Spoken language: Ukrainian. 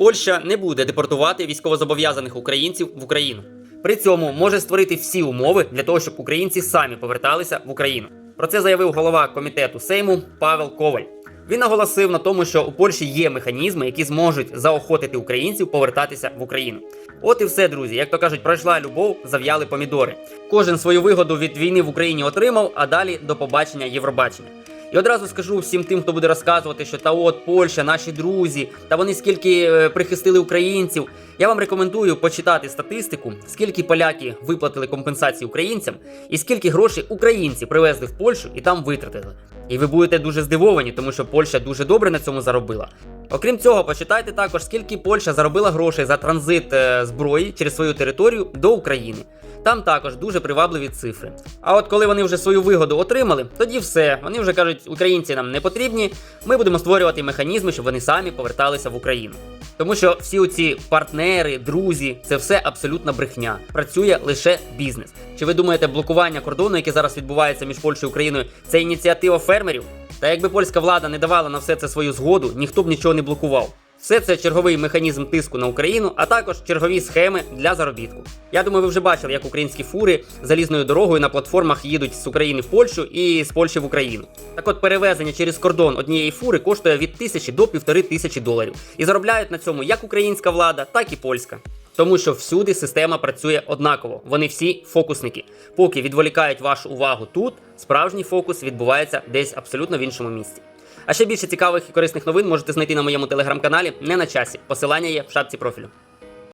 Польща не буде депортувати військовозобов'язаних українців в Україну. При цьому може створити всі умови для того, щоб українці самі поверталися в Україну. Про це заявив голова комітету Сейму Павел Коваль. Він наголосив на тому, що у Польщі є механізми, які зможуть заохотити українців повертатися в Україну. От і все, друзі. Як то кажуть, пройшла любов, зав'яли помідори. Кожен свою вигоду від війни в Україні отримав, а далі до побачення Євробачення. І одразу скажу всім тим, хто буде розказувати, що та от Польща, наші друзі, та вони скільки е, прихистили українців. Я вам рекомендую почитати статистику, скільки поляки виплатили компенсації українцям, і скільки грошей українці привезли в Польщу і там витратили. І ви будете дуже здивовані, тому що Польща дуже добре на цьому заробила. Окрім цього, почитайте також, скільки Польща заробила грошей за транзит е, зброї через свою територію до України. Там також дуже привабливі цифри. А от коли вони вже свою вигоду отримали, тоді все. Вони вже кажуть, українці нам не потрібні. Ми будемо створювати механізми, щоб вони самі поверталися в Україну. Тому що всі ці партнери, друзі, це все абсолютна брехня. Працює лише бізнес. Чи ви думаєте, блокування кордону, яке зараз відбувається між Польщею і Україною, це ініціатива фермерів? Та якби польська влада не давала на все це свою згоду, ніхто б нічого не блокував. Все це черговий механізм тиску на Україну, а також чергові схеми для заробітку. Я думаю, ви вже бачили, як українські фури залізною дорогою на платформах їдуть з України в Польщу і з Польщі в Україну. Так от перевезення через кордон однієї фури коштує від тисячі до півтори тисячі доларів. І заробляють на цьому як українська влада, так і польська. Тому що всюди система працює однаково. Вони всі фокусники. Поки відволікають вашу увагу тут, справжній фокус відбувається десь абсолютно в іншому місці. А ще більше цікавих і корисних новин можете знайти на моєму телеграм-каналі не на часі. Посилання є в шапці профілю.